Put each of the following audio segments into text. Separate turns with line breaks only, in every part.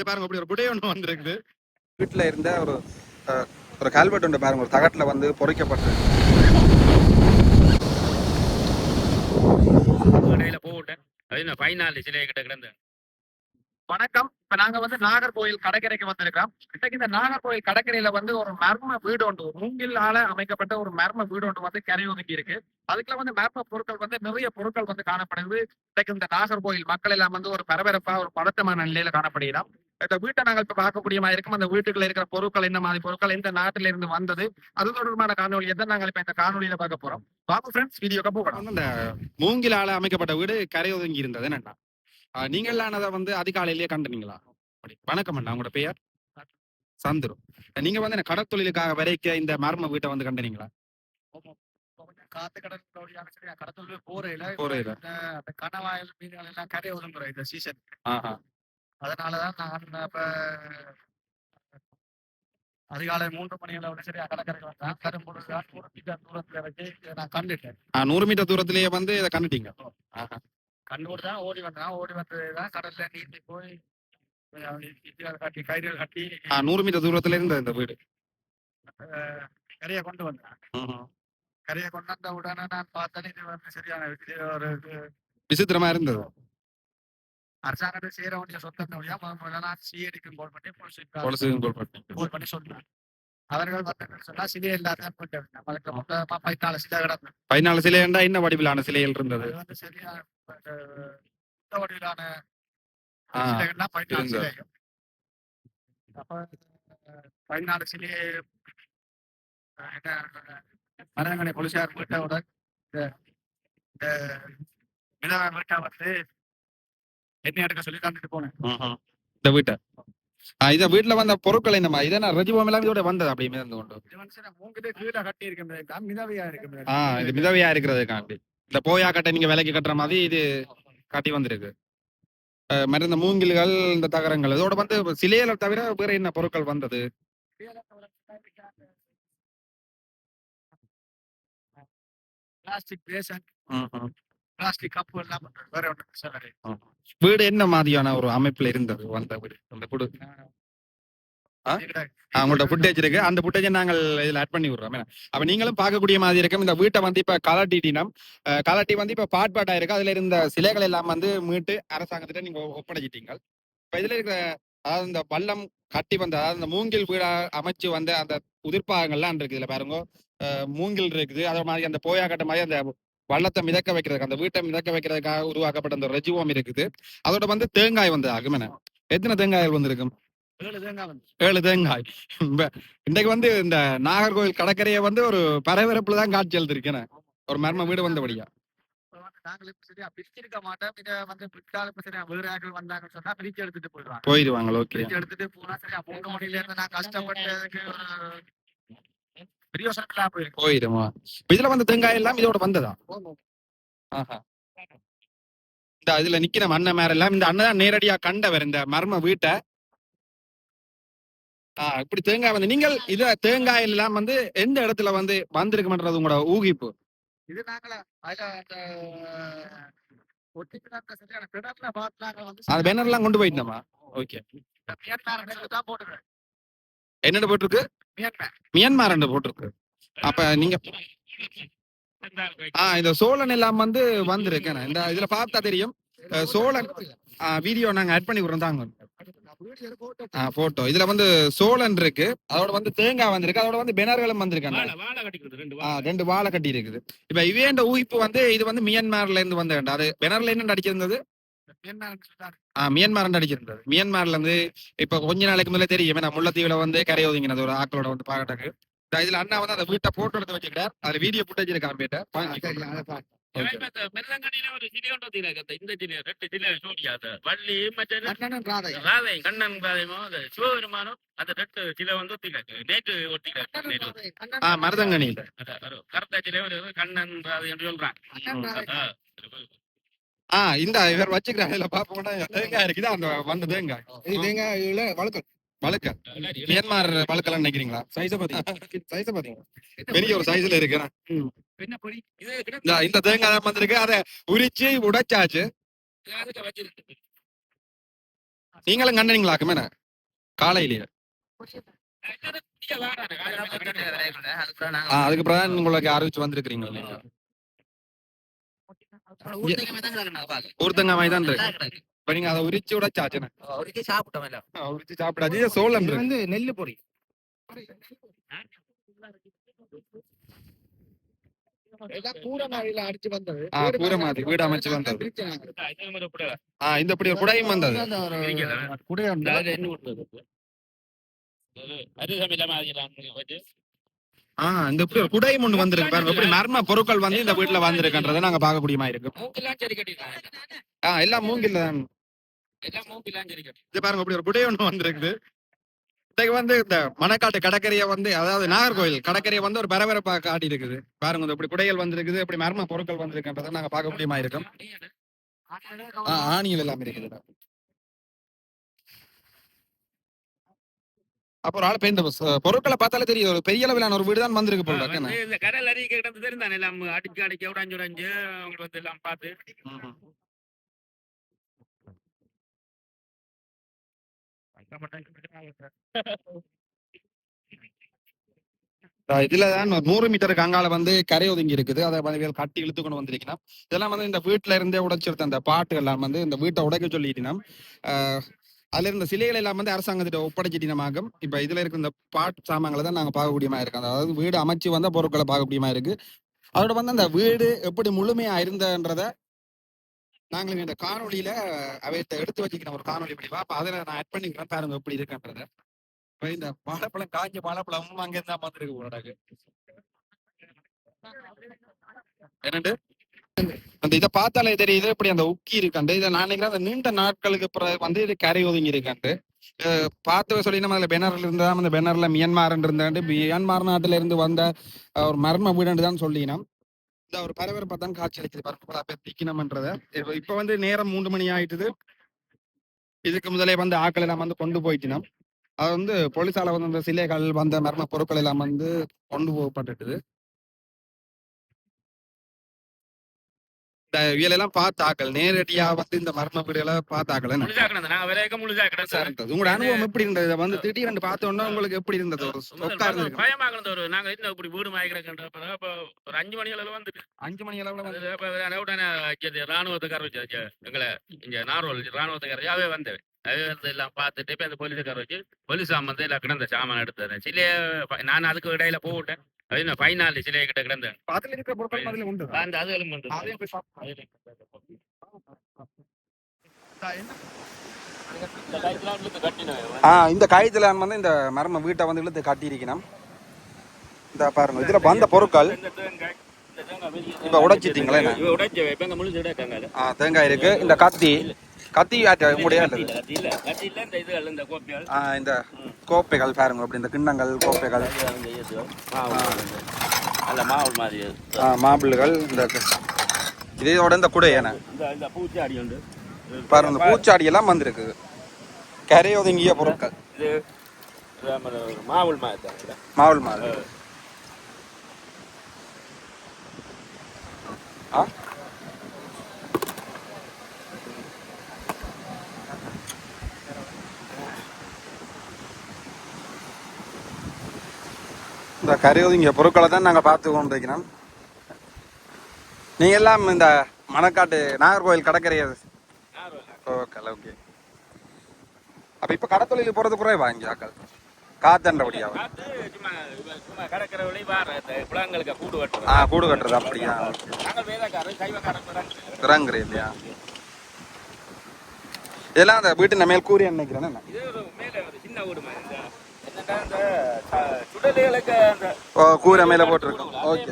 இது பாருங்க அப்படி ஒரு புடை ஒன்று வந்திருக்குது.
வீட்டில் இருந்த ஒரு ஒரு கல்வெட்டு உண்டு பாருங்க ஒரு தகட்டில் வந்து பொறிக்கப்பட்டு
இடையில போட்டேன் அது என்ன ஃபைனல் சிலை கிட்ட கிடந்த
வணக்கம். இப்ப நாங்க வந்து நாகர்கோயில் கடற்கரைக்கு வந்திருக்கோம். இன்னைக்கு இந்த நாகர்கோயில் கடற்கரையில வந்து ஒரு மர்ம வீடு ஒன்று மூங்கிலால அமைக்கப்பட்ட ஒரு மர்ம வீடு ஒன்று வந்து கரை ஒதுக்கி இருக்கு. அதுக்குள்ள வந்து மர்ம பொருட்கள் வந்து நிறைய பொருட்கள் வந்து காணப்படுது. இன்னைக்கு இந்த நாகர்கோயில் மக்கள் எல்லாம் வந்து ஒரு பரபரப்பா ஒரு பதட்டமான நிலையில காணப்படுகிறோம் இந்த வீட்டை நாங்கள் இப்ப பார்க்கக்கூடிய மாதிரி இருக்கும். அந்த வீட்டுக்குள்ள இருக்கிற பொருட்கள் என்ன மாதிரி பொருட்கள் எந்த நாட்டில இருந்து வந்தது அது தொடர்பான காணொலியை தான் நாங்கள் இப்ப இந்த காணொலியில பார்க்க போறோம்? பாப்போம் ஃப்ரெண்ட்ஸ் வீடியோக்கு போகலாம். அந்த மூங்கிலால அமைக்கப்பட்ட வீடு கரை ஒதுங்கி இருந்தது. என்னன்னா நீங்களாம் அதை வந்து அதிகாலையிலேயே கண்டுனீங்களா. வணக்கம் அண்ணா உங்களோட பெயர்? சந்துரு. நீங்க வந்து என்ன கடற்தொழிலுக்காக வரைக்க இந்த மர்ம வீட்டை வந்து கண்டுனீங்களா?
காத்து கடற்கரை கடத்தல் போறையில
போறையில.
இந்த அந்த கணவாயில் மீன்கள் எல்லாம் கரை ஒதுங்குற இந்த சீசன் அதனாலதான் நான் இப்ப அதிகாலை மூன்று மணி அளவுல சரியா கடற்கரைக்கு வந்தேன். கரும்புடு நூறு மீட்டர் தூரத்துல வச்சு நான் கண்டுட்டேன்.
நூறு மீட்டர் தூரத்திலேயே வந்து இதை கண்டுட்டீங்க? ஆஹா.
கண்டுபிடி தான் ஓடி வந்தேன். ஓடி வந்ததுதான் கடல்ல நீந்தி போய் கட்டி கயிறுகள் கட்டி
நூறு மீட்டர் தூரத்துல இருந்த இந்த வீடு.
கரையை கொண்டு வந்தேன். கரையை கொண்டு வந்த உடனே நான் பார்த்தேன் இது வந்து சரியான ஒரு
விசித்திரமா இருந்தது.
அரசாங்கத்தை சேர வேண்டிய சொத்தம் வழியா முதல்ல நான் சிஐடிக்கு போல் பண்ணி போலீஸுக்கு
பொலிசுக்கும் கோல் பண்ணீங்க.
போல் பண்ணி சொன்னேன் அவர்கள் சொன்னா சிலை இல்லாத மொத்தமா பதினாலு சிலை கிடந்தது
பதினாலு சிலையண்டா என்ன வடிவிலான சிலைகள் இருந்தது?
வந்து சரியா இந்த வடிவிலான சிலைகள்னா பதினாலு. சிலைகள். அப்ப பதினாலு சிலையை என்ன மரங்களை போலீசார் வீட்டோட இந்த வீட்டை வந்து என்ன எடுக்க சொல்லி தந்துட்டு போனேன்.
இந்த வீட்டை. ஆ, இந்த வீட்டுல வந்த பொருட்கள் என்னமா இதென்ன ரஜிபம் எல்லாம் இதோட வந்தது அப்படியே மிதந்து கொண்டு
இது கட்டி இருக்கின்றது மிதவையா இருக்கிறது
இது இருக்கிறதுக்காண்டி. இந்த போயா கட்டை நீங்க விலைக்கு கட்டுற மாதிரி இது காட்டி வந்திருக்கு. இந்த மூங்கில்கள் இந்த தகரங்கள் இதோட வந்து சிலையில தவிர வேற என்ன பொருட்கள் வந்தது?
பிளாஸ்டிக் பேசன் பிளாஸ்டிக் கப்பு எல்லாம் வேற ஒன்று சார்
வீடு என்ன மாதிரியான ஒரு அமைப்புல இருந்தது? வந்த வீடு அந்த குடு அவங்கள்ட்ட ஃபுட்டேஜ் இருக்கு. அந்த ஃபுட்டேஜை நாங்கள் இதுல ஆட் பண்ணி விடுறோம். என்ன? அப்ப நீங்களும் பார்க்கக்கூடிய மாதிரி இருக்கும். இந்த வீட்டை வந்து இப்ப கலட்டிட்டினம் கலாட்டி வந்து இப்ப பாட் பாட்டா இருக்கு. அதுல இருந்த சிலைகள் எல்லாம் வந்து மீட்டு அரசாங்கத்திட்ட நீங்க ஒப்படைச்சிட்டீங்க. இப்ப இதுல இருக்கிற அதாவது இந்த பள்ளம் கட்டி வந்த அதாவது இந்த மூங்கில் வீடா அமைச்சு வந்த அந்த உதிர்ப்பாகங்கள்லாம் இருக்கு. இதுல பாருங்க. மூங்கில் இருக்குது. அதே மாதிரி அந்த போயா கட்ட மாதிரி அந்த வள்ளத்தை மிதக்க வைக்கிறதுக்கு அந்த வீட்டை மிதக்க வைக்கிறதுக்காக உருவாக்கப்பட்ட அந்த ரெஜுவம் இருக்குது. அதோட வந்து தேங்காய் வந்து ஆகுமே எத்தனை தேங்காய்கள் வந்திருக்கும்?
ஏழு தேங்காய்
இன்னைக்கு வந்து இந்த நாகர்கோவில் கடற்கரையை வந்து ஒரு பரபரப்புல தான் காட்சி எழுதிருக்கேன் ஒரு மர்ம வீடு வந்தபடியா.
போயிடுவாங்க.
ஓகே.
எடுத்துட்டு போனா நான் கஷ்டப்பட்டதுக்கு இல்லாம போயிருக்கு
போயிடுமா இதுல வந்து தேங்காய் எல்லாம் இதோட வந்ததா? ஆஹா. இந்த இதுல நிக்கிற மண்ணை மேல எல்லாம் இந்த அண்ணன் தான் நேரடியா கண்டவர் இந்த மர்ம வீட்டை. ஆஹ் இப்படி தேங்காய் வந்து நீங்கள் இத தேங்காய் எல்லாம் வந்து எந்த இடத்துல வந்து வந்திருக்குமன்றது உங்களோட ஊகிப்பு.
இது நாங்கள? அதுல அந்த ஒட்டிக்கிட்ட சரியான கிணறுல பார்த்து நாங்க வந்து
அந்த பேனர் எல்லாம் கொண்டு போயிட்டோமா? ஓகே. என்னென்ன போட்டிருக்கு?
மியான்மர்
போட்டிருக்கு. அப்ப நீங்க ஆ இந்த சோழன் எல்லாம் வந்து வந்திருக்கேன் இந்த இதுல பார்த்தா தெரியும். சோழன் வீடியோ நாங்க ஆட் பண்ணி விடுறோம். தாங்க.
போட்டோ
இதுல வந்து சோழன் இருக்கு. அதோட வந்து தேங்காய் வந்திருக்கு. அதோட வந்து பெனர்களும் வந்திருக்காங்க.
ரெண்டு வாழை.
கட்டி இருக்குது. இப்ப இவேண்ட ஊகிப்பு வந்து இது வந்து மியான்மர்ல இருந்து வந்த அது பெனர்ல என்ன அடிச்சிருந்தது?
மியான்மர்
அடிச்சிருந்தது மியான்மர்ல இருந்து இப்ப கொஞ்ச நாளைக்கு முதல்ல தெரியும் ஏன்னா முல்லைத்தீவுல வந்து கரை ஒதுங்கினது ஒரு ஆக்களோட வந்து பாக்கட்டாக்கு இதுல அண்ணா வந்து அந்த வீட்டை போட்டோ எடுத்து வச்சுக்கிட்டார். அதுல வீடியோ புட்டேஜ் இருக்கா பேட்ட
மெல்லங்கண்ணில ஒரு சிலை ஒன்று வச்சிருக்காங்க. இந்த சிலை ரெண்டு சிலை சூடியாது வள்ளி மற்றது
கண்ணனும் ராதை.
ராதை கண்ணன் ராதையும் அந்த சிவபெருமானும் அந்த ரெண்டு சிலை வந்து ஒத்திக்காக்கு நேற்று ஒத்திக்காக்கு
கண்ணனும்
நேற்று.
ராதை
ஆ
கண்ணன்
மருதங்கனி.
அதான் ஒரு கருத்த சிலை ஒரு கண்ணன் ராதை என்று சொல்றான்
கண்ணன் ராதை
ஆ.
ஆ இந்த இவர் வச்சுக்கிறாங்க இதுல பாப்போம்னா தேங்காய் இருக்குது. அந்த வந்த தேங்காய்.
இது தேங்காயில வழக்கம்
வழுக்க மியான்மர் வழுக்கலாம் நினைக்கிறீங்களா?
சைஸை பாத்தீங்க சைஸை பாத்தீங்க
பெரிய ஒரு சைஸ்ல இருக்கு
என்ன பொடி? இது
இந்த இந்த தேங்காய் தான் வந்திருக்கு. அதை உரிச்சு உடைச்சாச்சு. நீங்களும் கண்டனீங்களாக்குமே என்ன காலையிலேயே. ஆ அதுக்கு அப்புறம் உங்களுக்கு அறிவிச்சு வந்திருக்கிறீங்க நீங்க ஒருத்தங்க மாதிரி தான் இருக்கு. இப்ப நீங்க அதை உரிச்சு
சாப்பிட்டோம்
உரிச்சு சாப்பிடாச்சு சோளம்
வந்து நெல்லு பொடி
வீடு அமைச்சு வந்தது. இந்த இப்படி ஒரு குடையும் வந்தது.
அந்த குடை
இந்த குடையும் ஒண்ணு வந்திருக்கு பாருங்க. இப்படி மர்ம பொருட்கள் வந்து இந்த வீட்டுல வந்திருக்குன்றதை நாங்க பார்க்கக்கூடியமா இருக்கு
மூக்கெல்லாம் சரி கட்டிட்டாங்க.
ஆ எல்லாம் மூங்கில்ல தான் இது பாருங்க இப்படி ஒரு குடை ஒண்ணு வந்திருக்குது. இன்னைக்கு வந்து இந்த மணக்காட்டு கடற்கரையை வந்து அதாவது நாகர்கோயில் கடற்கரையை வந்து ஒரு பரபரப்பா காட்டி இருக்குது பாருங்க இப்படி குடைகள் வந்திருக்குது இப்படி மர்ம பொருட்கள் வந்திருக்குன்றதை நாங்க பார்க்க முடியுமா இருக்கும் ஆ, ஆணிகள் எல்லாம் இருக்குது. அப்ப ஒரு ஆள் ச- பொருட்களை பார்த்தாலே தெரியும். ஒரு பெரிய அளவிலான ஒரு வீடு தான் வந்திருக்கு போல
இந்த கடல் அறிக்கை கிடந்து தெரிந்தானே எல்லாம் அடிச்சு அடிக்க உடைஞ்சு உடைஞ்சு அவங்க வந்து எல்லாம் பார்த்து.
ஒரு நூறு மீட்டருக்கு அங்கால வந்து கரை ஒதுங்கி இருக்குது. அதை வந்து கட்டி இழுத்து கொண்டு வந்திருக்கலாம் இதெல்லாம் வந்து இந்த வீட்டுல இருந்தே உடைச்சிருந்த அந்த பாட்டு எல்லாம் வந்து இந்த வீட்டை உடைக்க சொல்லிட்டினோம் அதுல இருந்த சிலைகள் எல்லாம் வந்து அரசாங்கத்திட்ட ஒப்படைச்சிட்டினமாகும் இப்ப இதுல இருக்க இந்த பாட்டு சாமான்களை தான் நாங்க பார்க்கக்கூடியமா இருக்கோம் அதாவது வீடு அமைச்சு வந்த பொருட்களை பார்க்கக்கூடியமா இருக்கு. அதோட வந்து அந்த வீடு எப்படி முழுமையா இருந்தன்றத நாங்கள் இந்த காணொலியில அவையத்தை எடுத்து வச்சுக்கிற ஒரு காணொலி படிவா அப்ப அதில் நான் ஆட் பண்ணிக்கிறேன். பாருங்க எப்படி இருக்குன்றத. இப்ப இந்த வாழைப்பழம் காஞ்ச வாழைப்பழமும் அங்கே இருந்தா பார்த்துருக்கு போடாக்கு என்னண்டு? அந்த இதை பார்த்தாலே தெரியுது இப்படி அந்த உக்கி இருக்காண்டு. இதை நான் நினைக்கிறேன் அந்த நீண்ட நாட்களுக்கு பிறகு வந்து இது கரை ஒதுங்கி இருக்காண்டு. அஹ் பார்த்து சொல்லி நம்ம அதில் பெனர்ல இருந்தா அந்த பெனர்ல மியன்மார் இருந்தாண்டு. மியான்மார் நாட்டுல இருந்து வந்த ஒரு மர்ம வீடுன்னு தான் சொல்லினோம். இந்த ஒரு பரபரப்பை தான் காட்சி அளிக்குது பரபரப்பா பெத்திக்கணும்ன்றத இப்போ வந்து நேரம் மூன்று மணி ஆயிட்டுது. இதுக்கு முதலே வந்து ஆக்களை எல்லாம் வந்து கொண்டு போயிட்டினோம். அது வந்து போலீஸால வந்து அந்த சிலைகள் வந்த மர்ம பொருட்கள் எல்லாம் வந்து கொண்டு போகப்பட்டுட்டுது. இந்த இவையெல்லாம் பார்த்தாக்கள். நேரடியா வந்து இந்த மர்ம வீடுகளை பார்த்தாக்கள். உங்களோட அனுபவம் எப்படி இருந்தது? வந்து திடீர்னு பார்த்தோன்னா உங்களுக்கு எப்படி இருந்தது? ஒரு
பயமாகணும் ஒரு நாங்க இன்னும் இப்படி வீடு மாய்க்கிறோன்ற அப்ப ஒரு அஞ்சு மணி அளவு வந்துட்டு.
அஞ்சு மணி அளவுல வந்து
உடனே ராணுவத்துக்கார வச்சு எங்களை இங்க நார்வல் ராணுவத்துக்கார அவே வந்தேன் வந்து எல்லாம் பார்த்துட்டு இப்ப அந்த போலீஸுக்கார வச்சு போலீஸ் வந்து எல்லாம் கிடந்த சாமான் எடுத்தேன் சிலைய நான் அதுக்கு இடையில போவிட்டேன் அது என்ன ஃபைனல் சிலையை கிட்ட கிடந்தேன்
அதுல இருக்கிற பொருட்கள் அதுல உண்டு
அந்த அது எலும்பு
அதையும் போய். ஆ இந்த காயத்துல வந்து இந்த மர்ம வீட்டை வந்து இழுத்து கட்டியிருக்கணும் இந்த பாருங்க இதுல வந்த பொருட்கள் இப்ப உடைச்சிட்டீங்களே என்ன?
உடைச்ச
தேங்காய் இருக்கு இந்த கத்தி கத்தி
இல்ல? இந்த கோப்பிகள்.
பாருங்க அப்படி இந்த கிண்ணங்கள் கோப்பைகள். மாப்பிள்ளைகள் இந்த இதோட இந்த குடை
உண்டு.
பாருங்க இந்த பூச்சாடி எல்லாம் வந்திருக்கு. கரை ஒதுங்கிய பொருட்கள்.
மாவுள் மாதிரி.
மாவுள் மாதிரி ஆ? இந்த கரை ஒதுங்கிய பொருட்களை தான் நாங்கள் பார்த்து கொண்டிருக்கிறோம். நீங்க எல்லாம் இந்த மணக்காட்டு நாகர்கோவில் கடற்கரையை ஓகே ஓகே. அப்ப இப்ப கடத்தொழிலுக்கு போறது குறைவா இங்க ஆக்கள் காத்தண்டபடியா ஆ கூடு கட்டுறது அப்படியா?
நாங்கள்
இறங்குறீ இல்லையா? இதெல்லாம் அந்த வீட்டு மேல் கூறி நினைக்கிறேன் ஓ கூரை மேல போட்டிருக்கோம். ஓகே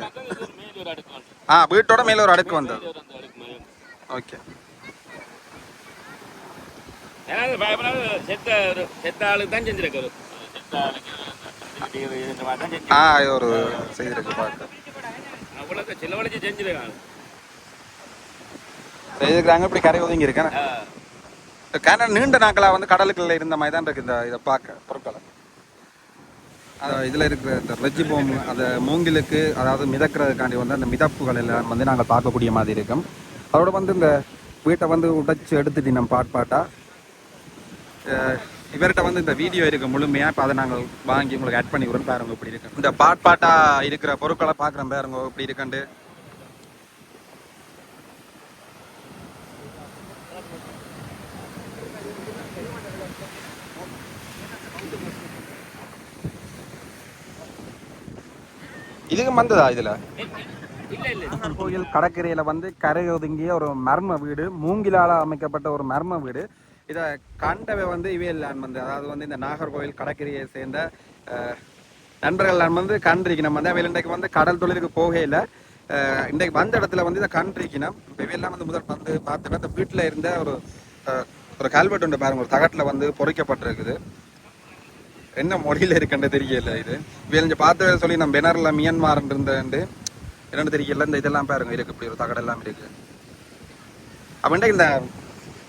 ஆ வீட்டோட மேல ஒரு அடுக்கு வந்தது. ஓகே ஆ ஒரு செய்திருக்கு பார்க்க செய்திருக்கிறாங்க இப்படி கரை ஒதுங்கி இருக்கேன். நீண்ட நாட்களா வந்து கடலுக்குள்ள இருந்த மாதிரி தான் இருக்கு இந்த இதை பார்க்க பொருட்களை. இதில் இருக்கிற இந்த ரெஜி போம் அந்த மூங்கிலுக்கு அதாவது மிதக்கிறதுக்காண்டி வந்து அந்த மிதப்புகள் எல்லாம் வந்து நாங்கள் பார்க்கக்கூடிய மாதிரி இருக்கும். அதோட வந்து இந்த வீட்டை வந்து உடைச்சி எடுத்துட்டு நம்ம பாட் இவர்கிட்ட வந்து இந்த வீடியோ இருக்க முழுமையாக இப்போ அதை நாங்கள் வாங்கி உங்களுக்கு ஆட் பண்ணி விடுறோம். பாருங்க இப்படி இருக்கு. இந்த பாட்பாட்டா இருக்கிற பொருட்களை பார்க்குறோம் பாருங்க இப்படி இருக்கண்டு இதுக்கு வந்ததா இதுல? கோயில் கடற்கரையில வந்து கரை ஒதுங்கிய ஒரு மர்ம வீடு மூங்கிலால அமைக்கப்பட்ட ஒரு மர்ம வீடு. இதை கண்டவை வந்து இவையில் நான் வந்து அதாவது வந்து இந்த நாகர்கோவில் கடற்கரையை சேர்ந்த நண்பர்கள் நான் வந்து கண்டிருக்கணும். வந்து அவையில் இன்றைக்கு வந்து கடல் தொழிலுக்கு போகையில் இன்றைக்கு வந்த இடத்துல வந்து இதை கண்டிருக்கணும். இப்போ இவையெல்லாம் வந்து முதல் வந்து பார்த்துட்டு அந்த வீட்டில் இருந்த ஒரு ஒரு கல்வெட்டு உண்டு பாருங்க ஒரு தகட்டில் வந்து பொறிக்கப்பட்டிருக்குது. என்ன மொழியில் இருக்குன்னு தெரியல இது. இவங்க பார்த்து சொல்லி நம்ம பெனர்ல மியான்மார் இருந்தேன்ட்டு என்னென்னு தெரியல இந்த இதெல்லாம் பாருங்க இருக்கு இப்படி ஒரு தகடெல்லாம் எல்லாம் இருக்கு. அப்படின்ட்டு இந்த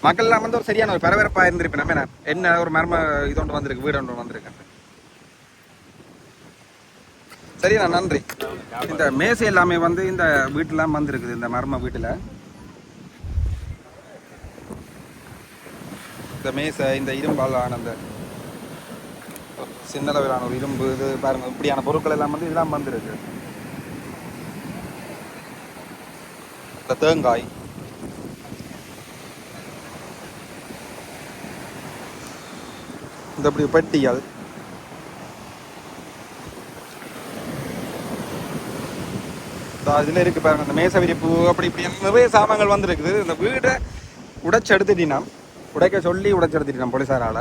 மக்கள் எல்லாம் வந்து ஒரு சரியான ஒரு பரபரப்பாக இருந்திருப்பேன் நம்ம என்ன ஒரு மர்ம இது ஒன்று வந்திருக்கு வீடு ஒன்று வந்திருக்கு. சரிண்ணா நன்றி. இந்த மேசை எல்லாமே வந்து இந்த வீட்டுலாம் வந்திருக்குது இந்த மர்ம வீட்டுல. இந்த மேசை இந்த இரும்பால் ஆன அந்த சின்ன அளவிலான ஒரு இரும்பு இது பாருங்க இப்படியான பொருட்கள் எல்லாம் வந்து இதெல்லாம் வந்துருக்கு. இந்த தேங்காய். இந்த இப்படி பெட்டிகள். இதோ இதுல இருக்கு பாருங்க இந்த மேச விரிப்பு அப்படி இப்படி நிறைய சாமான்கள் வந்திருக்குது. இந்த வீடை உடைச்சு எடுத்துட்டீங்கன்னா உடைக்க சொல்லி உடைச்சு எடுத்துட்டீங்க போலீஸாரால